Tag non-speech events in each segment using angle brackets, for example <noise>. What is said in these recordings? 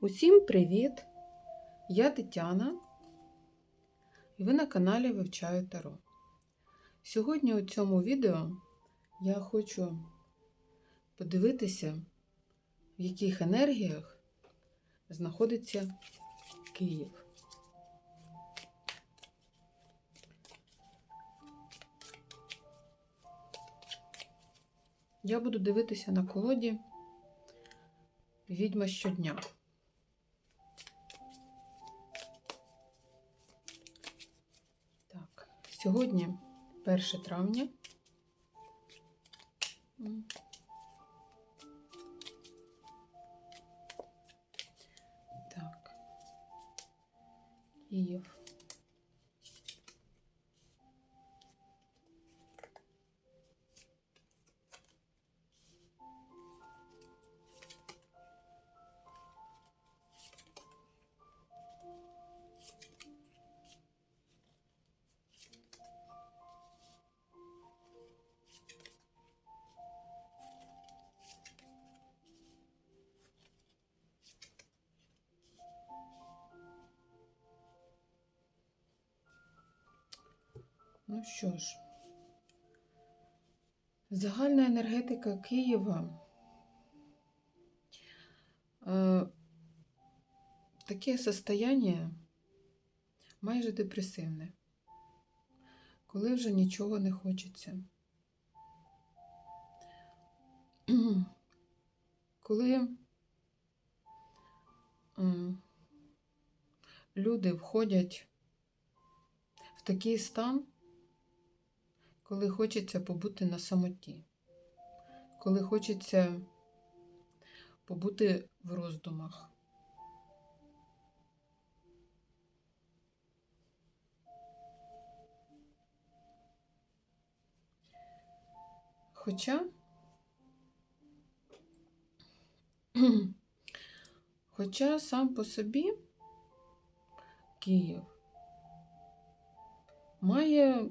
Усім привіт! Я Тетяна, і ви на каналі Вивчаю Таро. Сьогодні у цьому відео я хочу подивитися, в яких енергіях знаходиться Київ. Я буду дивитися на колоді Відьма щодня. Сьогодні 1 травня. Так. Київ. Ну що ж, загальна енергетика Києва е, таке состояние майже депресивне, коли вже нічого не хочеться. <clears throat> Коли люди входять в такий стан, коли хочеться побути на самоті, коли хочеться побути в роздумах. Хоча, <clears throat> хоча сам по собі Київ має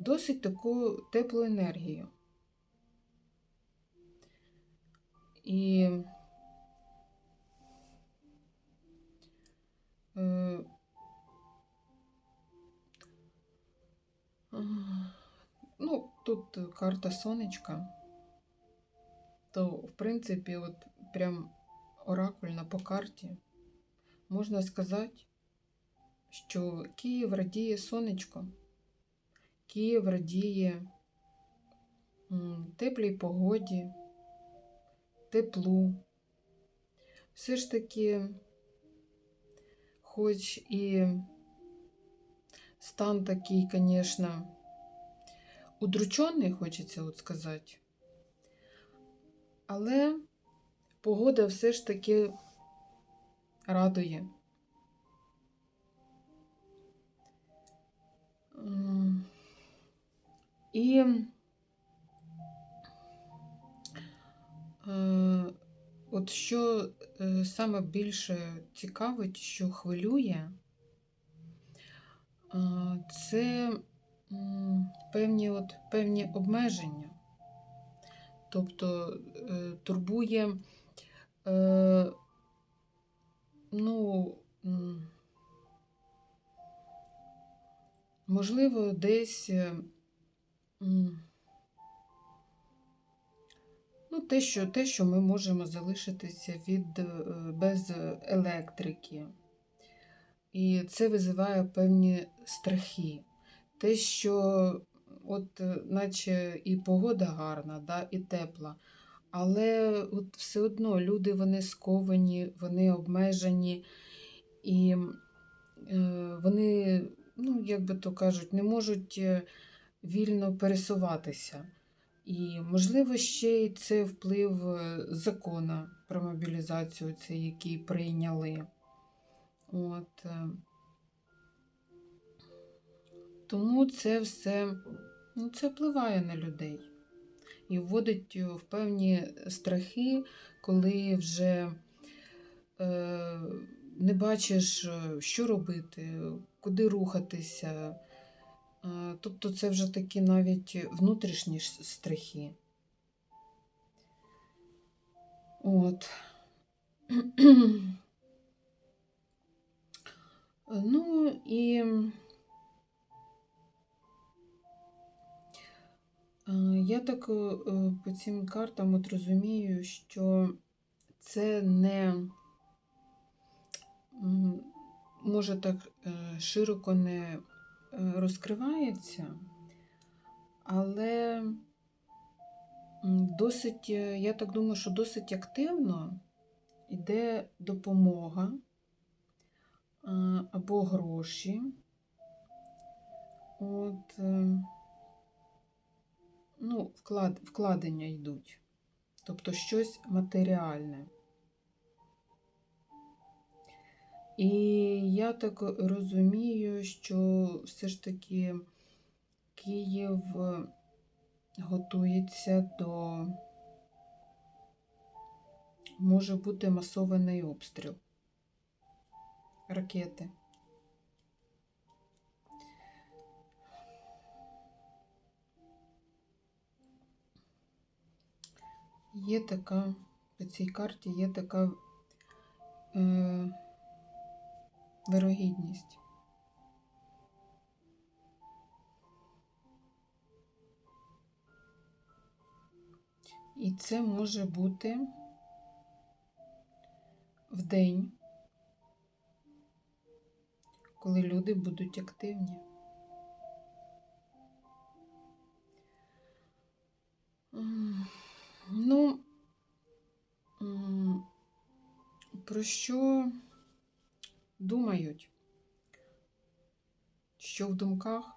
досить таку теплу енергію. І е, ну, тут карта сонечка, то, в принципі, от прям оракульно по карті можна сказати, що Київ радіє сонечко. Київ радіє теплій погоді, теплу. Все ж таки, хоч і стан такий, звісно, удручений, хочеться от сказати, але погода все ж таки радує. І е, от що е, саме більше цікавить, що хвилює, е, це певні, от, певні обмеження. Тобто турбує, ну, можливо, десь. Е. Ну, те, що, те, що ми можемо залишитися від, е, без електрики. І це визиває певні страхи. Те, що от, е, наче і погода гарна, да, і тепла, але от все одно люди вони сковані, вони обмежені, і е, вони, ну, як би то кажуть, не можуть. Е, вільно пересуватися. І, можливо, ще й це вплив е, закону про мобілізацію, це який прийняли. От. е. Тому це все ну, це впливає на людей і вводить в певні страхи, коли вже е, не бачиш, е, що робити, куди рухатися. Е, Тобто це вже такі навіть внутрішні страхи. От. Ну і е, я так е, по цим картам от розумію, що це не може так е, широко не е, розкривається, але досить, е, я так думаю, що досить активно йде допомога або гроші. От, е, ну, вклад, вкладення йдуть, тобто щось матеріальне. І я так розумію, що все ж таки Київ готується до може бути масований обстріл ракети. Є така, по цій карті є така е, вирогідність. І це може бути в день, коли люди будуть активні. Ну, про що думають? Що в думках?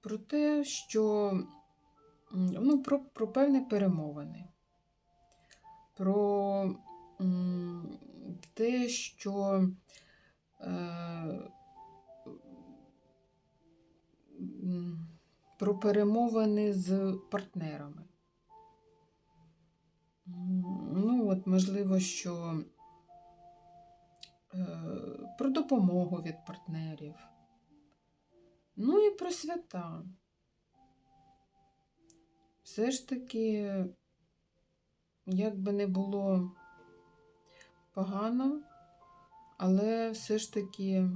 Про те, що ну, про, про певні перемовини, про те, що е, про перемовини з партнерами. Ну, от, можливо, що е, про допомогу від партнерів. Ну і про свята. Все ж таки, як би не було погано, але все ж таки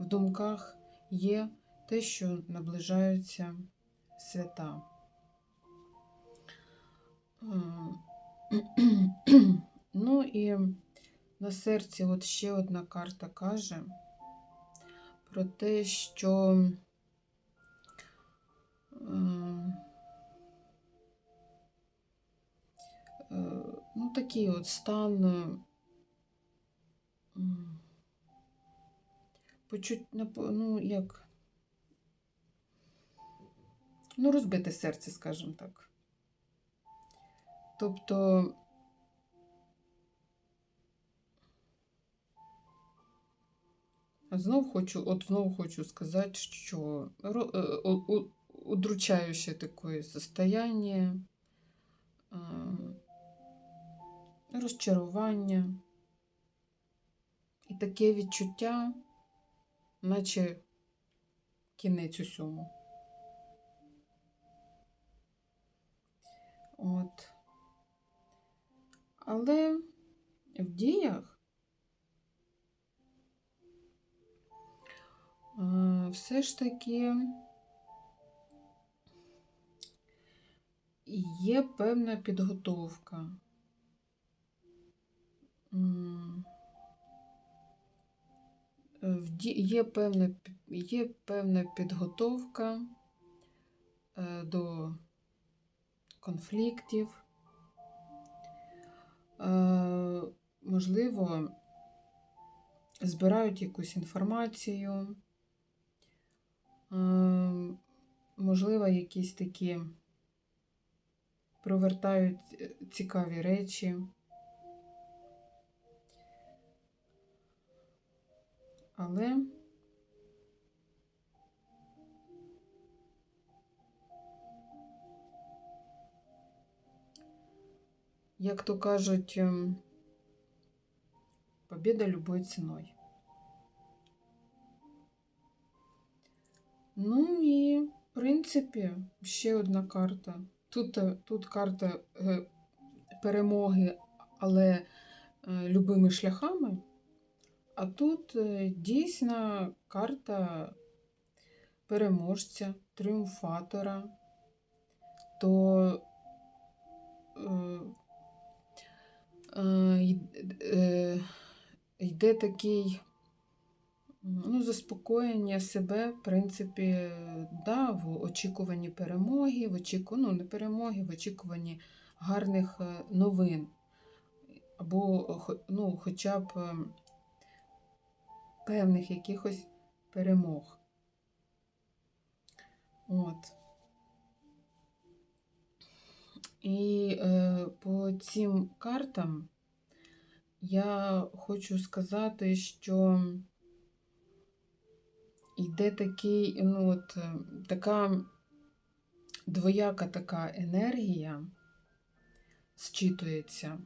в думках є те, що наближаються свята. <clears throat> Ну і на серці от ще одна карта каже про те, що ем, е, ну, такий от стан е, почуть, ну, як, ну, розбите серце, скажімо так. Тобто знов хочу, от знов хочу сказати, що е, удручаюче таке состояние, е, розчарування і таке відчуття, наче кінець усьому. От. Але в діях е, все ж таки є певна підготовка. Е, Є певна, є певна підготовка е, до конфліктів. Е, Можливо, збирають якусь інформацію, е, можливо, якісь такі провертають е, цікаві речі. Але як то кажуть, ем, побіда любою ціною. Ну і, в принципі, ще одна карта. Тут, е, тут карта е, перемоги, але е, любими шляхами. А тут дійсна карта переможця, тріумфатора, то йде такий ну, заспокоєння себе, в принципі, да, в очікуванні перемоги, в очіку... ну, не перемоги, в очікуванні гарних е, новин. Або ну, хоча б е, певних якихось перемог. От. І е, по цим картам я хочу сказати, що йде такий, ну от, е, така двояка така енергія зчитується.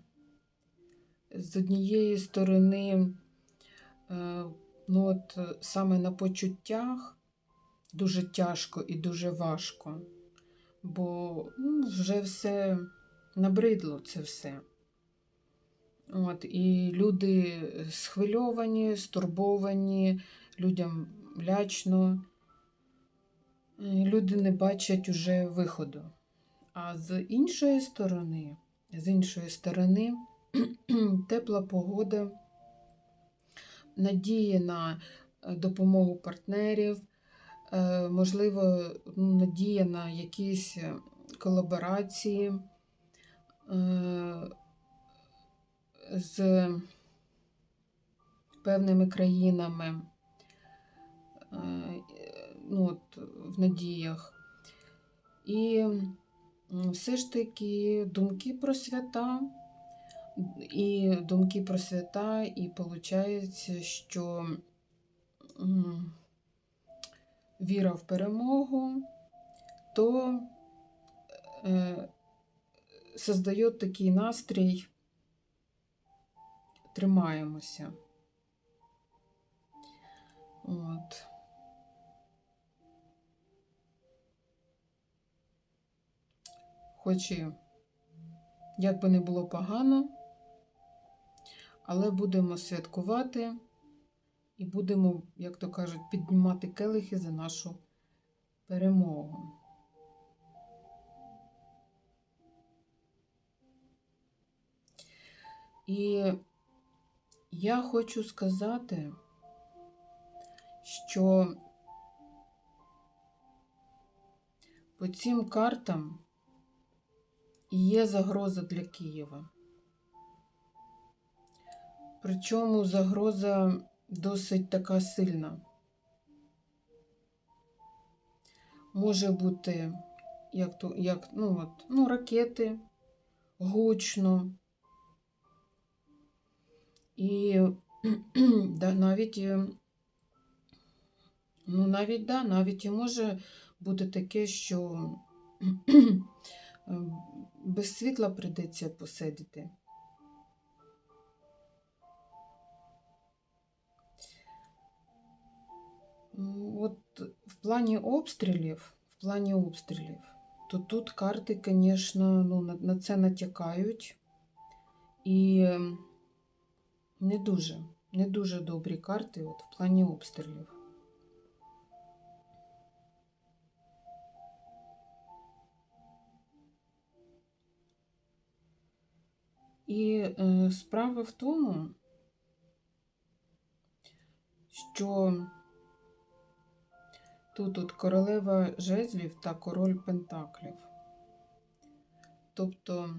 З однієї сторони, е, ну от саме на почуттях дуже тяжко і дуже важко, бо ну, вже все набридло це все. От, і люди схвильовані, стурбовані, людям лячно, люди не бачать уже виходу. А з іншої сторони, з іншої сторони, <clears throat> тепла погода, надія на допомогу партнерів, можливо, ну, надія на якісь е, колаборації е, з певними країнами, е, ну, от, в надіях. І все ж таки думки про свята, і думки про свята, і виходить, що віра в перемогу, то е, создає такий настрій, тримаємося. От. Хоч і як би не було погано, але будемо святкувати і будемо, як то кажуть, піднімати келихи за нашу перемогу. І я хочу сказати, що по цим картам є загроза для Києва. Причому загроза досить така сильна. Може бути як, то, як ну, от, ну, ракети, гучно. І <clears throat> да, навіть, е, ну, навіть, да, навіть і може бути таке, що <clears throat> е, без світла прийдеться посидіти. От в плані обстрілів, в плані обстрілів, то тут карти, звісно, ну, на, на це натякають. І ем, не дуже, не дуже добрі карти от, в плані обстрілів. І е, справа в тому, що тут от королева жезлів та король пентаклів. Тобто,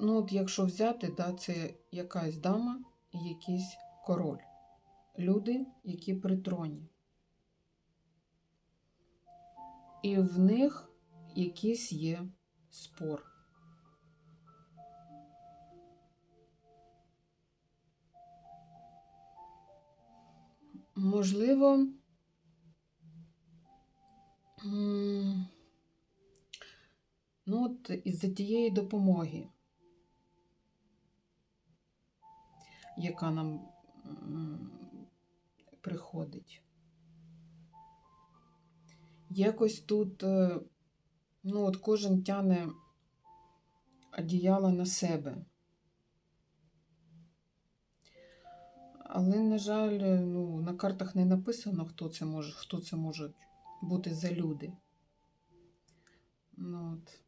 ну от якщо взяти, да, це якась дама і якийсь король. Люди, які при троні. І в них якийсь є спор. Можливо, ну от із-за тієї допомоги, яка нам приходить. Якось тут, е, ну от кожен тяне одіяла на себе. Але, на жаль, ну, на картах не написано, хто це може, хто це можуть бути за люди. Ну, от.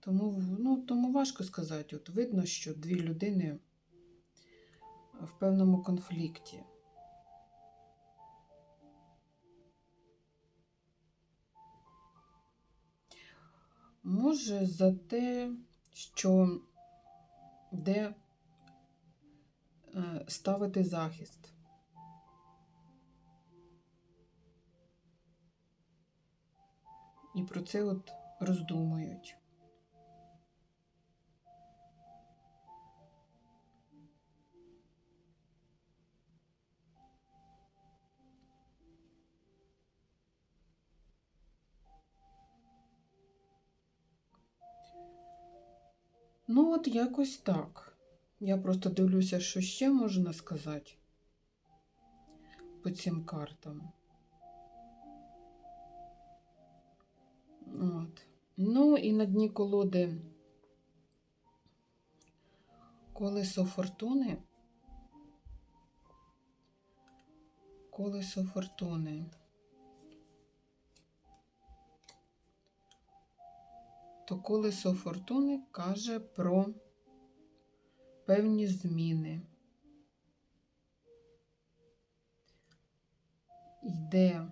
Тому, ну, тому важко сказати. От видно, що дві людини в певному конфлікті. Може, за те, що де ставити захист. І про це от роздумують. Ну, от якось так. Я просто дивлюся, що ще можна сказати по цим картам. От. Ну і на дні колоди колесо фортуни. Колесо фортуни. То колесо фортуни каже про певні зміни. Йде.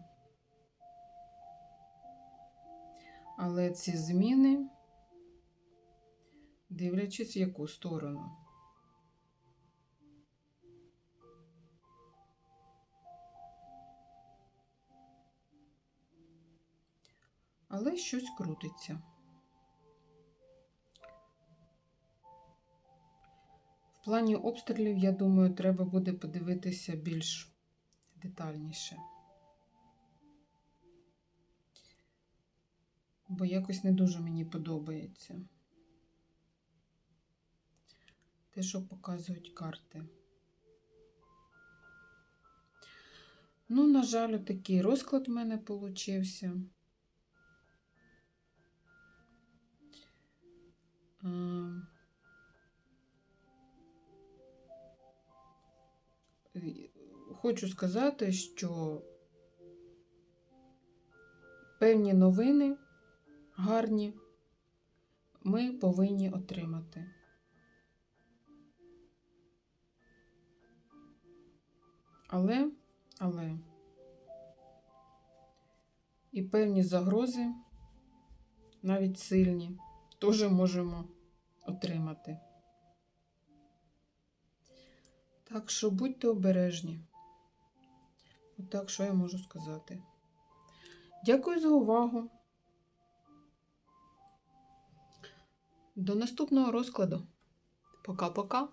Але ці зміни, дивлячись в яку сторону. Але щось крутиться. В плані обстрілів, я думаю, треба буде подивитися більш детальніше. Бо якось не дуже мені подобається. Те, що показують карти. Ну, на жаль, такий розклад в мене получився. Ем, Хочу сказати, що певні новини гарні ми повинні отримати. Але, але і певні загрози, навіть сильні, теж можемо отримати. Так що будьте обережні. Отак, що я можу сказати. Дякую за увагу. До наступного розкладу. Пока-пока.